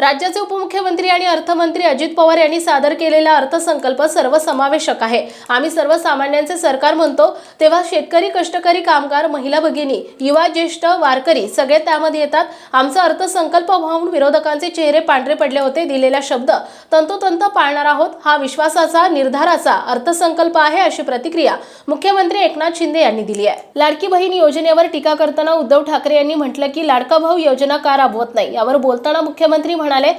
राज्याचे उपमुख्यमंत्री आणि अर्थमंत्री अजित पवार यांनी सादर केलेला अर्थसंकल्प सर्वसमावेशक आहे. आम्ही सर्वसामान्यांचे सरकार म्हणतो तेव्हा शेतकरी कष्टकरी कामगार महिला भगिनी युवा ज्येष्ठ वारकरी सगळे त्यामध्ये येतात. आमचा अर्थसंकल्प पाहून विरोधकांचे चेहरे पांढरे पडले होते दिलेला शब्द तंतोतंत पाळणार आहोत. हा विश्वासाचा निर्धाराचा अर्थसंकल्प आहे अशी प्रतिक्रिया मुख्यमंत्री एकनाथ शिंदे यांनी दिली आहे. लाडकी बहीण योजनेवर टीका करताना उद्धव ठाकरे यांनी म्हटलं की लाडका भाऊ योजना का राबवत नाही? यावर बोलताना मुख्यमंत्री म्हणाले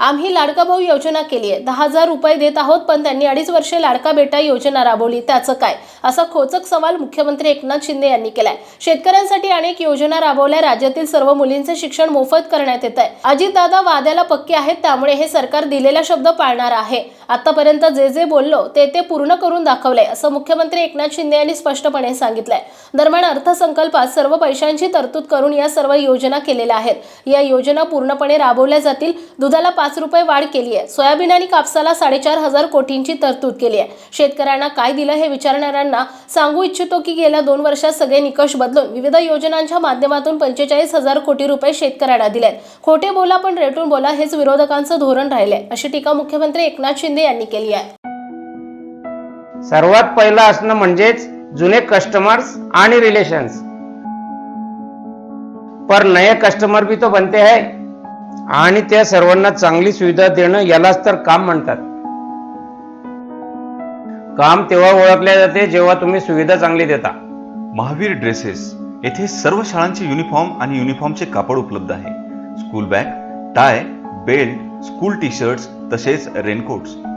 आम्ही लाडका भाऊ योजना केली आहे. दहा हजार रुपये देत आहोत पण त्यांनी अडीच वर्षे लाडका बेटा योजना राबवली. त्याचं काय? असा खोचक सवाल मुख्यमंत्री एकनाथ शिंदे यांनी केलाय. शेतकऱ्यांसाठी अनेक योजना राबवल्या. राज्यातील सर्व मुलींचे शिक्षण मोफत करण्यात येत आहे अजितदादा वाद्याला पक्के आहेत त्यामुळे हे सरकार दिलेला शब्द पाळणार आहे. आतापर्यंत जे जे बोललो ते ते पूर्ण करून दाखवले असं मुख्यमंत्री एकनाथ शिंदे यांनी स्पष्टपणे सांगितलंय. दरम्यान अर्थसंकल्पात सर्व पैशांची तरतूद करून या सर्व योजना केलेल्या आहेत. या योजना पूर्णपणे राबवल्या जातील. दुधाला पाच रुपये वाढ केली आहे. सोयाबीन आणि कापसाला साडेचार हजार कोटींची तरतूद केली आहे. शेतकऱ्यांना काय दिलं हे विचारणाऱ्यांना सांगू इच्छितो की गेल्या दोन वर्षात सगळे निकष बदलून विविध योजनांच्या माध्यमातून पंचेचाळीस हजार कोटी रुपये शेतकऱ्यांना दिलेत. खोटे बोला पण रेटून बोला हेच विरोधकांचं धोरण राहिले अशी टीका मुख्यमंत्री एकनाथ शिंदे यांनी केली आहे. सर्वात पहिलं असणं म्हणजेच जुने कस्टमर्स आणि रिलेशन्स पर नए कस्टमर भी तो बनते है आणि त्या सर्वांना चांगली सुविधा देणं यालाच तर काम म्हणतात. काम तेव्हा ओळखले जाते जेव्हा तुम्ही सुविधा चांगली देता. महावीर ड्रेसेस येथे सर्व शाळांचे युनिफॉर्म आणि युनिफॉर्मचे कापड उपलब्ध आहे. School bag tie belt school T shirts तसेच रेनकोट्स